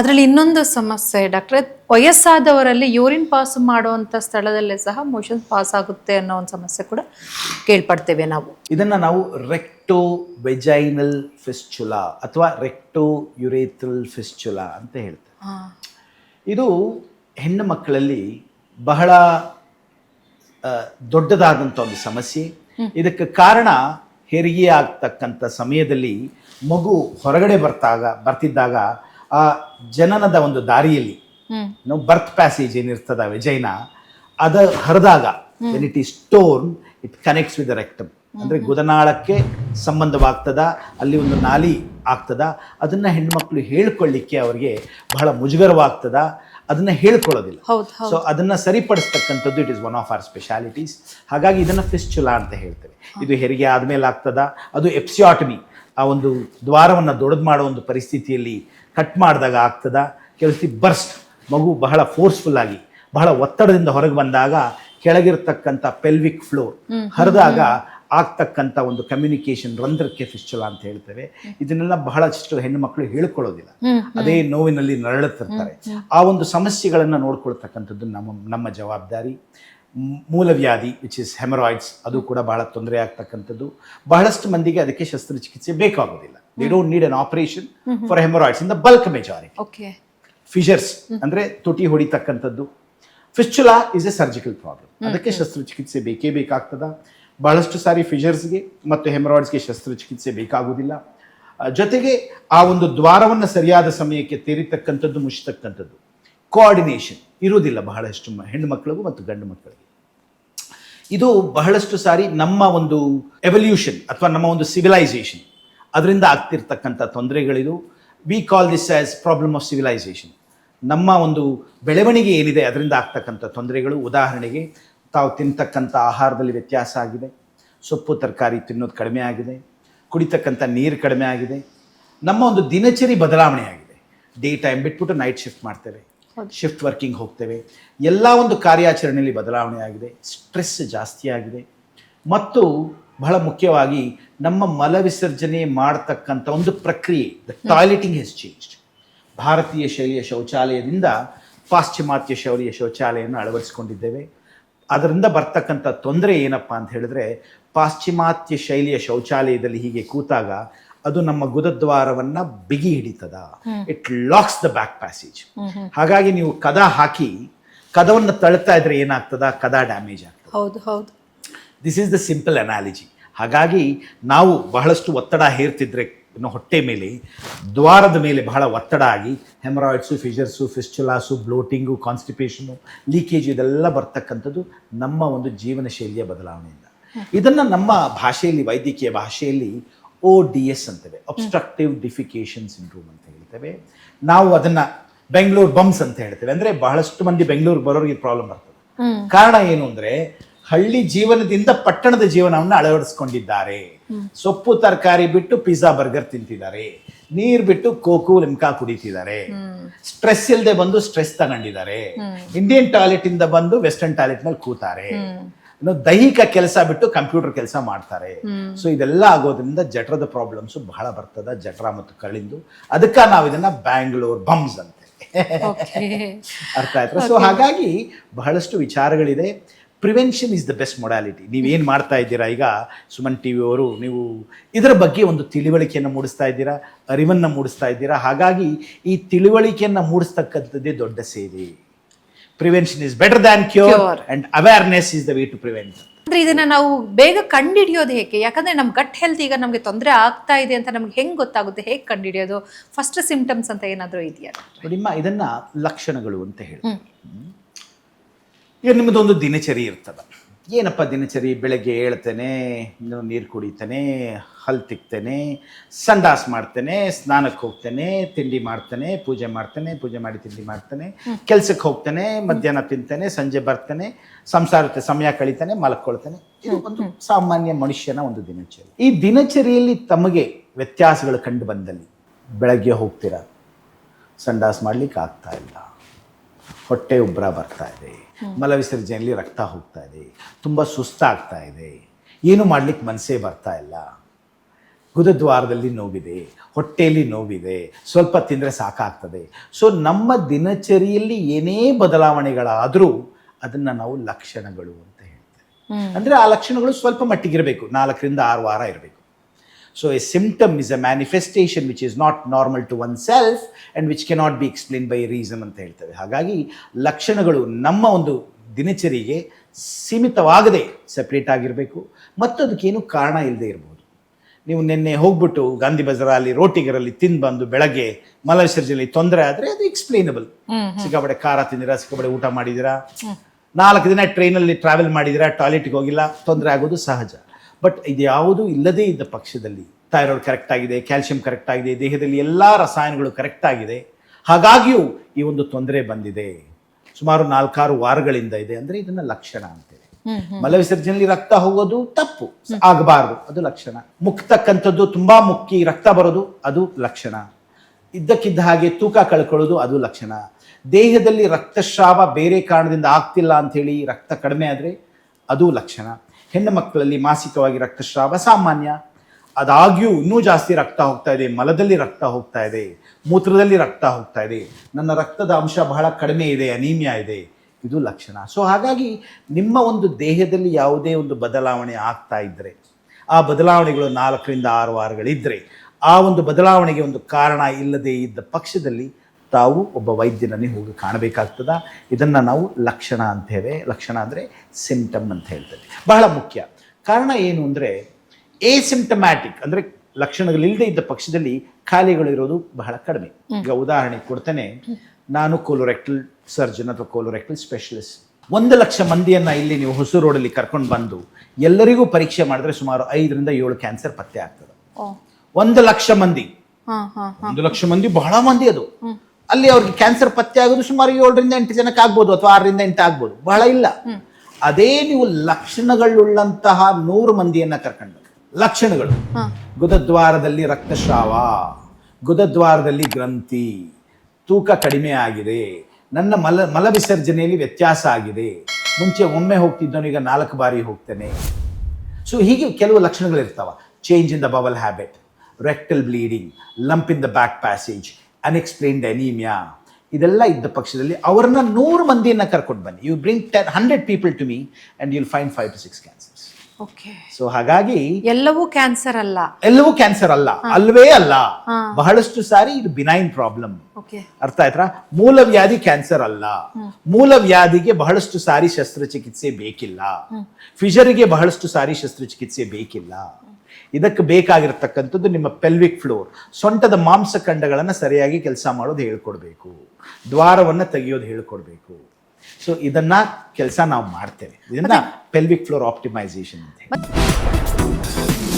ಅದರಲ್ಲಿ ಇನ್ನೊಂದು ಸಮಸ್ಯೆ ಡಾಕ್ಟ್ರೆ ವಯಸ್ಸಾದವರಲ್ಲಿ ಯೂರಿನ್ ಪಾಸ್ ಮಾಡುವಂಥ ಸ್ಥಳದಲ್ಲೇ ಸಹ ಮೋಷನ್ ಪಾಸ್ ಆಗುತ್ತೆ ಅನ್ನೋ ಒಂದು ಸಮಸ್ಯೆ ಕೂಡ ಕೇಳ್ಪಡ್ತೇವೆ ನಾವು. ಇದನ್ನು ನಾವು ರೆಕ್ಟೋ ವೆಜೈನಲ್ ಫಿಸ್ಚುಲಾ ಅಥವಾ ರೆಕ್ಟೋ ಯುರೇಥ್ರಲ್ ಫಿಸ್ಚುಲಾ ಅಂತ ಹೇಳ್ತೇವೆ. ಇದು ಹೆಣ್ಣು ಮಕ್ಕಳಲ್ಲಿ ಬಹಳ ದೊಡ್ಡದಾದಂಥ ಒಂದು ಸಮಸ್ಯೆ. ಇದಕ್ಕೆ ಕಾರಣ ಹೆರಿಗೆ ಆಗ್ತಕ್ಕಂಥ ಸಮಯದಲ್ಲಿ ಮಗು ಹೊರಗಡೆ ಬರ್ತಾಗ ಬರ್ತಿದ್ದಾಗ ಆ ಜನನದ ಒಂದು ದಾರಿಯಲ್ಲಿ ನಾವು ಬರ್ತ್ ಪ್ಯಾಸೇಜ್ ಏನಿರ್ತದ ವಿಜಯನ ಅದ ಹರಿದಾಗ when it is stone it connects with rectum ಅಂದ್ರೆ ಗುದನಾಳಕ್ಕೆ ಸಂಬಂಧವಾಗ್ತದ ಅಲ್ಲಿ ಒಂದು ನಾಲಿ ಆಗ್ತದ ಅದನ್ನ ಹೆಣ್ಮಕ್ಳು ಹೇಳ್ಕೊಳ್ಳಿಕ್ಕೆ ಅವರಿಗೆ ಬಹಳ ಮುಜುಗರವಾಗ್ತದ ಅದನ್ನ ಹೇಳ್ಕೊಳ್ಳೋದಿಲ್ಲ. ಸೊ ಅದನ್ನ ಸರಿಪಡಿಸ್ತಕ್ಕಂಥದ್ದು it is one of our specialities ಹಾಗಾಗಿ ಇದನ್ನ ಫಿಸ್ಚುಲಾ ಅಂತ ಹೇಳ್ತೇವೆ. ಇದು ಹೆರಿಗೆ ಆದ್ಮೇಲೆ ಆಗ್ತದ ಅದು ಎಪ್ಸಿಯಾಟಮಿ ಆ ಒಂದು ದ್ವಾರವನ್ನು ದೊಡ್ಡದು ಮಾಡೋ ಒಂದು ಪರಿಸ್ಥಿತಿಯಲ್ಲಿ ಕಟ್ ಮಾಡಿದಾಗ ಆಗ್ತದ. ಕೆಲಸ ಬರ್ಸ್ಟ್ ಮಗು ಬಹಳ ಫೋರ್ಸ್ಫುಲ್ ಆಗಿ ಬಹಳ ಒತ್ತಡದಿಂದ ಹೊರಗೆ ಬಂದಾಗ ಕೆಳಗಿರ್ತಕ್ಕಂಥ ಪೆಲ್ವಿಕ್ ಫ್ಲೋರ್ ಹರಿದಾಗ ಆಗ್ತಕ್ಕಂಥ ಒಂದು ಕಮ್ಯುನಿಕೇಶನ್ ರಂಧ್ರಕ್ಕೆ ಫಿಸ್ಚುಲಾ ಅಂತ ಹೇಳ್ತೇವೆ. ಇದನ್ನೆಲ್ಲ ಬಹಳಷ್ಟು ಹೆಣ್ಣು ಮಕ್ಕಳು ಹೇಳ್ಕೊಳ್ಳೋದಿಲ್ಲ. ಅದೇ ನೋವಿನಲ್ಲಿ ನರಳುತ್ತಿರ್ತಾರೆ. ಆ ಒಂದು ಸಮಸ್ಯೆಗಳನ್ನು ನೋಡ್ಕೊಳ್ತಕ್ಕಂಥದ್ದು ನಮ್ಮ ನಮ್ಮ ಜವಾಬ್ದಾರಿ. ಮೂಲವ್ಯಾಧಿ ವಿಚ್ ಇಸ್ ಹೆಮರಾಯ್ಡ್ಸ್ ಅದು ಕೂಡ ಬಹಳ ತೊಂದರೆ ಆಗ್ತಕ್ಕಂಥದ್ದು. ಬಹಳಷ್ಟು ಮಂದಿಗೆ ಅದಕ್ಕೆ ಶಸ್ತ್ರಚಿಕಿತ್ಸೆ ಬೇಕಾಗೋದಿಲ್ಲ. They don't need an operation for haemorrhoids in the bulk majority okay fissures ಅಂದ್ರೆ ತುಟಿ ಹೊಡಿತಕ್ಕಂಥದ್ದು. Fistula is a surgical problem ಅದಕ್ಕೆ ಶಸ್ತ್ರಚಿಕಿತ್ಸೆ ಬೇಕೇ ಬೇಕಾಗ್ತದ. ಬಹಳಷ್ಟು ಸಾರಿ ಫಿಶರ್ಸ್ಗೆ ಮತ್ತು ಹೆಮರಾಯ್ಡ್ಸ್ಗೆ ಶಸ್ತ್ರಚಿಕಿತ್ಸೆ ಬೇಕಾಗುವುದಿಲ್ಲ ಜೊತೆಗೆ ಆ ಒಂದು ದ್ವಾರವನ್ನು ಸರಿಯಾದ ಸಮಯಕ್ಕೆ ತೆರಿತಕ್ಕಂಥದ್ದು ಮುಚ್ಚತಕ್ಕಂಥದ್ದು. ಕೋಆರ್ಡಿನೇಷನ್ ಇರುವುದಿಲ್ಲ ಬಹಳಷ್ಟು ಹೆಣ್ಣು ಮಕ್ಕಳಿಗೂ ಮತ್ತು ಗಂಡು ಮಕ್ಕಳಿಗೆ ಇದು ಬಹಳಷ್ಟು ಸಾರಿ ನಮ್ಮ ಒಂದು ಎವಲ್ಯೂಷನ್ ಅಥವಾ ನಮ್ಮ ಒಂದು ಸಿವಿಲೈಸೇಷನ್ ಅದರಿಂದ ಆಗ್ತಿರ್ತಕ್ಕಂಥ ತೊಂದರೆಗಳಿದು. We call this as problem of civilisation ನಮ್ಮ ಒಂದು ಬೆಳವಣಿಗೆ ಏನಿದೆ ಅದರಿಂದ ಆಗ್ತಕ್ಕಂಥ ತೊಂದರೆಗಳು. ಉದಾಹರಣೆಗೆ ತಾವು ತಿಂತಕ್ಕಂಥ ಆಹಾರದಲ್ಲಿ ವ್ಯತ್ಯಾಸ ಆಗಿದೆ. ಸೊಪ್ಪು ತರಕಾರಿ ತಿನ್ನೋದು ಕಡಿಮೆ ಆಗಿದೆ. ಕುಡಿತಕ್ಕಂಥ ನೀರು ಕಡಿಮೆ ಆಗಿದೆ. ನಮ್ಮ ಒಂದು ದಿನಚರಿ ಬದಲಾವಣೆ ಆಗಿದೆ. ಡೇ ಟೈಮ್ ಬಿಟ್ಬಿಟ್ಟು ನೈಟ್ ಶಿಫ್ಟ್ ಮಾಡ್ತೇವೆ. ಶಿಫ್ಟ್ ವರ್ಕಿಂಗ್ ಹೋಗ್ತೇವೆ. ಎಲ್ಲ ಒಂದು ಕಾರ್ಯಾಚರಣೆಯಲ್ಲಿ ಬದಲಾವಣೆ ಆಗಿದೆ. ಸ್ಟ್ರೆಸ್ ಜಾಸ್ತಿ ಆಗಿದೆ. ಮತ್ತು ಬಹಳ ಮುಖ್ಯವಾಗಿ ನಮ್ಮ ಮಲವಿಸರ್ಜನೆ ಮಾಡತಕ್ಕಂಥ ಒಂದು ಪ್ರಕ್ರಿಯೆ ದ ಟಾಯ್ಲೆಟಿಂಗ್ ಹೆಸ್ ಚೇಂಜ್ಡ್ ಭಾರತೀಯ ಶೈಲಿಯ ಶೌಚಾಲಯದಿಂದ ಪಾಶ್ಚಿಮಾತ್ಯ ಶೈಲಿಯ ಶೌಚಾಲಯವನ್ನು ಅಳವಡಿಸಿಕೊಂಡಿದ್ದೇವೆ. ಅದರಿಂದ ಬರ್ತಕ್ಕಂಥ ತೊಂದರೆ ಏನಪ್ಪ ಅಂತ ಹೇಳಿದ್ರೆ ಪಾಶ್ಚಿಮಾತ್ಯ ಶೈಲಿಯ ಶೌಚಾಲಯದಲ್ಲಿ ಹೀಗೆ ಕೂತಾಗ ಅದು ನಮ್ಮ ಗುದದ್ವಾರವನ್ನ ಬಿಗಿ ಹಿಡಿತದ. It locks the back passage ಹಾಗಾಗಿ ನೀವು ಕದ ಹಾಕಿ ಕದವನ್ನು ತಳ್ತಾ ಇದ್ರೆ ಏನಾಗ್ತದ? ಕದ ಡ್ಯಾಮೇಜ್ ಆಗ್ತದೆ. ಹೌದು ಹೌದು. This is the simple analogy ಹಾಗಾಗಿ ನಾವು ಬಹಳಷ್ಟು ಒತ್ತಡ ಹೇರ್ತಿದ್ರೆ ಹೊಟ್ಟೆ ಮೇಲೆ ದ್ವಾರದ ಮೇಲೆ ಬಹಳ ಒತ್ತಡ ಆಗಿ ಹೆಮರಾಯ್ಡ್ಸು ಫಿಜರ್ಸು ಫಿಸ್ಚುಲಾಸು ಬ್ಲೋಟಿಂಗು ಕಾನ್ಸ್ಟಿಪೇಷನು ಲೀಕೇಜ್ ಇದೆಲ್ಲ ಬರ್ತಕ್ಕಂಥದ್ದು ನಮ್ಮ ಒಂದು ಜೀವನ ಶೈಲಿಯ ಬದಲಾವಣೆಯಿಂದ ಇದನ್ನು ನಮ್ಮ ಭಾಷೆಯಲ್ಲಿ ವೈದ್ಯಕೀಯ ಭಾಷೆಯಲ್ಲಿ ಓ ಡಿ ಎಸ್ ಅಂತೇವೆ ಅಬ್ಸ್ಟ್ರಕ್ಟಿವ್ ಡಿಫಿಕೇಶನ್ ಸಿಂಡ್ರೋಮ್ ಅಂತ ಹೇಳ್ತೇವೆ. ನಾವು ಅದನ್ನು ಬೆಂಗಳೂರು ಬಮ್ಸ್ ಅಂತ ಹೇಳ್ತೇವೆ. ಅಂದರೆ ಬಹಳಷ್ಟು ಮಂದಿ ಬೆಂಗಳೂರು ಬರೋರಿಗೆ ಪ್ರಾಬ್ಲಮ್ ಬರ್ತದೆ. ಕಾರಣ ಏನು ಅಂದ್ರೆ ಹಳ್ಳಿ ಜೀವನದಿಂದ ಪಟ್ಟಣದ ಜೀವನವನ್ನು ಅಳವಡಿಸ್ಕೊಂಡಿದ್ದಾರೆ. ಸೊಪ್ಪು ತರಕಾರಿ ಬಿಟ್ಟು ಪಿಜ್ಜಾ ಬರ್ಗರ್ ತಿಂತಿದ್ದಾರೆ. ನೀರ್ ಬಿಟ್ಟು ಕೋಕು ಲಿಮ್ಕಾ ಕುಡಿತಿದ್ದಾರೆ. ಸ್ಟ್ರೆಸ್ ಇಲ್ಲದೆ ಬಂದು ಸ್ಟ್ರೆಸ್ ತಗೊಂಡಿದ್ದಾರೆ. ಇಂಡಿಯನ್ ಟಾಯ್ಲೆಟ್ ಇಂದ ಬಂದು ವೆಸ್ಟರ್ನ್ ಟಾಯ್ಲೆಟ್ನಲ್ಲಿ ಕೂತಾರೆ. ದೈಹಿಕ ಕೆಲಸ ಬಿಟ್ಟು ಕಂಪ್ಯೂಟರ್ ಕೆಲಸ ಮಾಡ್ತಾರೆ. ಸೊ ಇದೆಲ್ಲ ಆಗೋದ್ರಿಂದ ಜಠರದ ಪ್ರಾಬ್ಲಮ್ಸ್ ಬಹಳ ಬರ್ತದ ಜಠರ ಮತ್ತು ಕಳಿಂದು. ಅದಕ್ಕ ನಾವು ಇದನ್ನ ಬ್ಯಾಂಗ್ಳೂರ್ ಬಮ್ಸ್ ಅಂತ. ಅರ್ಥ ಆಯ್ತು? ಸೊ ಹಾಗಾಗಿ ಬಹಳಷ್ಟು ವಿಚಾರಗಳಿದೆ. Prevention is the best modality ನೀವೇನು ಮಾಡ್ತಾ ಇದ್ದೀರಾ ಈಗ? ಸುಮನ್ ಟಿ ಅವರು ನೀವು ಇದರ ಬಗ್ಗೆ ಒಂದು ತಿಳುವಳಿಕೆಯನ್ನು ಮೂಡಿಸ್ತಾ ಇದ್ದೀರಾ? ಅರಿವನ್ನು ಮೂಡಿಸ್ತಾ ಇದ್ದೀರಾ? ಹಾಗಾಗಿ ಈ ತಿಳುವಳಿಕೆಯನ್ನು ಮೂಡಿಸ್ತಕ್ಕಂಥದ್ದೇ ದೊಡ್ಡ ಸೇವೆ. Prevention is better than cure. And awareness is the way to prevent ಅಂದ್ರೆ ಇದನ್ನ ನಾವು ಬೇಗ ಕಂಡಿಡಿಯೋದು ಹೇಗೆ? ಯಾಕಂದ್ರೆ ನಮ್ ಗಟ್ ಹೆಲ್ತ್ ಈಗ ನಮಗೆ ತೊಂದರೆ ಆಗ್ತಾ ಇದೆ ಅಂತ ನಮ್ಗೆ ಹೆಂಗ್ ಗೊತ್ತಾಗುತ್ತೆ? ಹೇಗೆ ಕಂಡಿಡಿಯೋದು ಫಸ್ಟ್ ಸಿಂಪ್ಟಮ್ಸ್ ಅಂತ ಏನಾದರೂ ಇದೆಯಾ? ನೋಡಿಮ್ಮ ಇದನ್ನ ಲಕ್ಷಣಗಳು ಅಂತ ಹೇಳಿ. ಈಗ ನಿಮ್ಮದೊಂದು ದಿನಚರಿ ಇರ್ತದ. ಏನಪ್ಪ ದಿನಚರಿ? ಬೆಳಗ್ಗೆ ಏಳ್ತೇನೆ ನೀರು ಕುಡಿತೇನೆ ಹಲ್ ತಿಕ್ತೇನೆ ಸಂಡಾಸ್ ಮಾಡ್ತೇನೆ ಸ್ನಾನಕ್ಕೆ ಹೋಗ್ತೇನೆ ತಿಂಡಿ ಮಾಡ್ತೇನೆ ಪೂಜೆ ಮಾಡ್ತೇನೆ ಪೂಜೆ ಮಾಡಿ ತಿಂಡಿ ಮಾಡ್ತೇನೆ ಕೆಲಸಕ್ಕೆ ಹೋಗ್ತೇನೆ ಮಧ್ಯಾಹ್ನ ತಿಂತೇನೆ ಸಂಜೆ ಬರ್ತೇನೆ ಸಂಸಾರಕ್ಕೆ ಸಮಯ ಕಳಿತೇನೆ ಮಲ್ಕೊಳ್ತೇನೆ. ಇದು ಒಂದು ಸಾಮಾನ್ಯ ಮನುಷ್ಯನ ಒಂದು ದಿನಚರಿ. ಈ ದಿನಚರಿಯಲ್ಲಿ ತಮಗೆ ವ್ಯತ್ಯಾಸಗಳು ಕಂಡು ಬಂದಲ್ಲಿ ಬೆಳಗ್ಗೆ ಹೋಗ್ತೀರಾ? ಸಂಡಾಸ್ ಮಾಡ್ಲಿಕ್ಕೆ ಆಗ್ತಾ ಇಲ್ಲ. ಹೊಟ್ಟೆ ಉಬ್ಬರ ಬರ್ತಾ ಇದೆ. ಮಲ ವಿಸರ್ಜನೆಯಲ್ಲಿ ರಕ್ತ ಹೋಗ್ತಾ ಇದೆ. ತುಂಬ ಸುಸ್ತಾಗ್ತಾ ಇದೆ. ಏನು ಮಾಡ್ಲಿಕ್ಕೆ ಮನಸ್ಸೇ ಬರ್ತಾ ಇಲ್ಲ. ಗುದದ್ವಾರದಲ್ಲಿ ನೋವಿದೆ ಹೊಟ್ಟೆಯಲ್ಲಿ ನೋವಿದೆ ಸ್ವಲ್ಪ ತಿಂದರೆ ಸಾಕಾಗ್ತದೆ. ಸೊ ನಮ್ಮ ದಿನಚರಿಯಲ್ಲಿ ಏನೇ ಬದಲಾವಣೆಗಳಾದರೂ ಅದನ್ನು ನಾವು ಲಕ್ಷಣಗಳು ಅಂತ ಹೇಳ್ತೇವೆ. ಅಂದರೆ ಆ ಲಕ್ಷಣಗಳು ಸ್ವಲ್ಪ ಮಟ್ಟಿಗಿರಬೇಕು. ನಾಲ್ಕರಿಂದ ಆರು ವಾರ ಇರಬೇಕು. So a symptom is a manifestation which is not normal to oneself and which cannot be by by reason ಅಂತ ಹೇಳ್ತೇವೆ. ಹಾಗಾಗಿ ಲಕ್ಷಣಗಳು ನಮ್ಮ ಒಂದು ದಿನಚರಿಗೆ ಸೀಮಿತವಾಗದೆ ಸಪ್ರೇಟ್ ಆಗಿರಬೇಕು. ಮತ್ತು ಅದಕ್ಕೇನು ಕಾರಣ ಇಲ್ಲದೆ ಇರ್ಬೋದು. ನೀವು ನಿನ್ನೆ ಹೋಗ್ಬಿಟ್ಟು ಗಾಂಧಿ ಬಜಾರಲ್ಲಿ ರೋಟಿಗರಲ್ಲಿ ತಿಂದು ಬಂದು ಬೆಳಗ್ಗೆ ಮಲ ವಿಸರ್ಜನೆಯಲ್ಲಿ ತೊಂದರೆ ಆದರೆ ಅದು ಎಕ್ಸ್ಪ್ಲೇನಬಲ್ ಸಿಕ್ಕಾಪಡೆ ಕಾರ ತಿಂದಿರಾ ಸಿಕ್ಕಾಪಡೆ ಊಟ ಮಾಡಿದಿರಾ? ನಾಲ್ಕು ದಿನ ಟ್ರೈನಲ್ಲಿ ಟ್ರಾವೆಲ್ ಮಾಡಿದಿರಾ ಟಾಯ್ಲೆಟ್ಗೆ ಹೋಗಿಲ್ಲ ತೊಂದರೆ ಆಗೋದು ಸಹಜ. ಬಟ್ ಇದ್ಯಾವುದೂ ಇಲ್ಲದೇ ಇದ್ದ ಪಕ್ಷದಲ್ಲಿ ಥೈರಾಯ್ಡ್ ಕರೆಕ್ಟ್ ಆಗಿದೆ ಕ್ಯಾಲ್ಸಿಯಂ ಕರೆಕ್ಟ್ ಆಗಿದೆ ದೇಹದಲ್ಲಿ ಎಲ್ಲ ರಸಾಯನಗಳು ಕರೆಕ್ಟ್ ಆಗಿದೆ. ಹಾಗಾಗಿಯೂ ಈ ಒಂದು ತೊಂದರೆ ಬಂದಿದೆ. ಸುಮಾರು ನಾಲ್ಕಾರು ವಾರಗಳಿಂದ ಇದೆ ಅಂದರೆ ಇದನ್ನ ಲಕ್ಷಣ ಅಂತೇವೆ ಮಲವಿಸರ್ಜನೆಯಲ್ಲಿ ರಕ್ತ ಹೋಗೋದು ತಪ್ಪು ಆಗಬಾರ್ದು ಅದು ಲಕ್ಷಣ. ಮುಕ್ತಕ್ಕಂಥದ್ದು ತುಂಬಾ ಮುಕ್ಕಿ ರಕ್ತ ಬರೋದು ಅದು ಲಕ್ಷಣ. ಇದ್ದಕ್ಕಿದ್ದ ಹಾಗೆ ತೂಕ ಕಳ್ಕೊಳ್ಳೋದು ಅದು ಲಕ್ಷಣ. ದೇಹದಲ್ಲಿ ರಕ್ತಸ್ರಾವ ಬೇರೆ ಕಾರಣದಿಂದ ಆಗ್ತಿಲ್ಲ ಅಂಥೇಳಿ ರಕ್ತ ಕಡಿಮೆ ಆದರೆ ಅದು ಲಕ್ಷಣ. ಹೆಣ್ಣು ಮಕ್ಕಳಲ್ಲಿ ಮಾಸಿಕವಾಗಿ ರಕ್ತಸ್ರಾವ ಸಾಮಾನ್ಯ. ಅದಾಗ್ಯೂ ಇನ್ನೂ ಜಾಸ್ತಿ ರಕ್ತ ಹೋಗ್ತಾ ಇದೆ. ಮಲದಲ್ಲಿ ರಕ್ತ ಹೋಗ್ತಾ ಇದೆ. ಮೂತ್ರದಲ್ಲಿ ರಕ್ತ ಹೋಗ್ತಾ ಇದೆ. ನನ್ನ ರಕ್ತದ ಅಂಶ ಬಹಳ ಕಡಿಮೆ ಇದೆ, ಅನೀಮಿಯಾ ಇದೆ. ಇದು ಲಕ್ಷಣ. ಸೊ ಹಾಗಾಗಿ ನಿಮ್ಮ ಒಂದು ದೇಹದಲ್ಲಿ ಯಾವುದೇ ಒಂದು ಬದಲಾವಣೆ ಆಗ್ತಾ ಇದ್ದರೆ ಆ ಬದಲಾವಣೆಗಳು ನಾಲ್ಕರಿಂದ ಆರು ವಾರಗಳಿದ್ದರೆ ಆ ಒಂದು ಬದಲಾವಣೆಗೆ ಒಂದು ಕಾರಣ ಇಲ್ಲದೆ ಇದ್ದ ಪಕ್ಷದಲ್ಲಿ ತಾವು ಒಬ್ಬ ವೈದ್ಯನನ್ನೇ ಹೋಗಿ ಕಾಣಬೇಕಾಗ್ತದ. ಇದನ್ನು ನಾವು ಲಕ್ಷಣ ಅಂತೇವೆ. ಲಕ್ಷಣ ಅಂದರೆ ಸಿಂಟಮ್ ಅಂತ ಹೇಳ್ತೇವೆ. ಬಹಳ ಮುಖ್ಯ. ಕಾರಣ ಏನು ಅಂದರೆ ಸಿಂಟಮ್ಯಾಟಿಕ್ ಅಂದರೆ ಲಕ್ಷಣಗಳಿಲ್ಲದೆ ಇದ್ದ ಪಕ್ಷದಲ್ಲಿ ಖಾಲಿಗಳು ಇರೋದು ಬಹಳ ಕಡಿಮೆ. ಈಗ ಉದಾಹರಣೆ ಕೊಡ್ತೇನೆ. ನಾನು ಕೋಲೋರೆಕ್ಟಲ್ ಸರ್ಜನ್ ಅಥವಾ ಕೋಲೋರೆಕ್ಟಲ್ ಸ್ಪೆಷಲಿಸ್ಟ್ ಒಂದು ಲಕ್ಷ ಮಂದಿಯನ್ನ ಇಲ್ಲಿ ನೀವು ಹೊಸ ರೋಡಲ್ಲಿ ಕರ್ಕೊಂಡು ಬಂದು ಎಲ್ಲರಿಗೂ ಪರೀಕ್ಷೆ ಮಾಡಿದ್ರೆ ಸುಮಾರು ಐದರಿಂದ ಏಳು ಕ್ಯಾನ್ಸರ್ ಪತ್ತೆ ಆಗ್ತದೆ. ಒಂದು ಲಕ್ಷ ಮಂದಿ. ಒಂದು ಲಕ್ಷ ಮಂದಿ ಬಹಳ ಮಂದಿ ಅದು. ಅಲ್ಲಿ ಅವ್ರಿಗೆ ಕ್ಯಾನ್ಸರ್ ಪತ್ತೆ ಆಗೋದು ಸುಮಾರು ಏಳರಿಂದ ಎಂಟು ಜನಕ್ಕೆ ಆಗ್ಬೋದು ಅಥವಾ ಆರರಿಂದ ಎಂಟು ಆಗ್ಬೋದು. ಬಹಳ ಇಲ್ಲ. ಅದೇ ನೀವು ಲಕ್ಷಣಗಳುಳ್ಳಂತಹ ನೂರು ಮಂದಿಯನ್ನ ಕರ್ಕೊಂಡು ಲಕ್ಷಣಗಳು. ಗುದದ್ವಾರದಲ್ಲಿ ರಕ್ತಸ್ರಾವ ಗುದದ್ವಾರದಲ್ಲಿ ಗ್ರಂಥಿ ತೂಕ ಕಡಿಮೆ ಆಗಿದೆ ನನ್ನ ಮಲ ಮಲವಿಸರ್ಜನೆಯಲ್ಲಿ ವ್ಯತ್ಯಾಸ ಆಗಿದೆ ಮುಂಚೆ ಒಮ್ಮೆ ಹೋಗ್ತಿದ್ದವನು ಈಗ ನಾಲ್ಕು ಬಾರಿ ಹೋಗ್ತೇನೆ. ಸೊ ಹೀಗೆ ಕೆಲವು ಲಕ್ಷಣಗಳಿರ್ತಾವ. Change in the bowel habit rectal bleeding lump in the back passage unexplained anaemia ಇದೆಲ್ಲ ಇದ್ದ ಪಕ್ಷದಲ್ಲಿ ಅವ್ರನ್ನ ನೂರು ಮಂದಿಯನ್ನು ಕರ್ಕೊಂಡು ಬನ್ನಿ. You bring ten hundred people to me and you'll find five to six cancers okay so ಹಾಗಾಗಿ ಎಲ್ಲವೂ ಕ್ಯಾನ್ಸರ್ ಅಲ್ಲ. ಎಲ್ಲವೂ ಕ್ಯಾನ್ಸರ್ ಅಲ್ಲ. ಅಲ್ವೇ ಅಲ್ಲ. ಬಹಳಷ್ಟು ಸಾರಿ ಇದು ಬಿನೈನ್ ಪ್ರಾಬ್ಲಮ್ ಅರ್ಥ ಆಯ್ತಾ? ಮೂಲ ವ್ಯಾಧಿ ಕ್ಯಾನ್ಸರ್ ಅಲ್ಲ. ಮೂಲ ವ್ಯಾಧಿಗೆ ಬಹಳಷ್ಟು ಸಾರಿ ಶಸ್ತ್ರಚಿಕಿತ್ಸೆ ಬೇಕಿಲ್ಲ. ಫಿಷರಿಗೆ ಬಹಳಷ್ಟು ಸಾರಿ ಶಸ್ತ್ರಚಿಕಿತ್ಸೆ ಬೇಕಿಲ್ಲ. ಇದಕ್ಕೆ ಬೇಕಾಗಿರ್ತಕ್ಕಂಥದ್ದು ನಿಮ್ಮ ಪೆಲ್ವಿಕ್ ಫ್ಲೋರ್ ಸೊಂಟದ ಮಾಂಸಖಂಡಗಳನ್ನು ಸರಿಯಾಗಿ ಕೆಲಸ ಮಾಡೋದು ಹೇಳ್ಕೊಡ್ಬೇಕು. ದ್ವಾರವನ್ನು ತೆಗೆಯೋದು ಹೇಳ್ಕೊಡ್ಬೇಕು. ಸೊ ಇದನ್ನ ಕೆಲಸ ನಾವು ಮಾಡ್ತೇವೆ. ಇದನ್ನ ಪೆಲ್ವಿಕ್ ಫ್ಲೋರ್ ಆಪ್ಟಿಮೈಸೇಷನ್ ಅಂತ ಹೇಳಿ.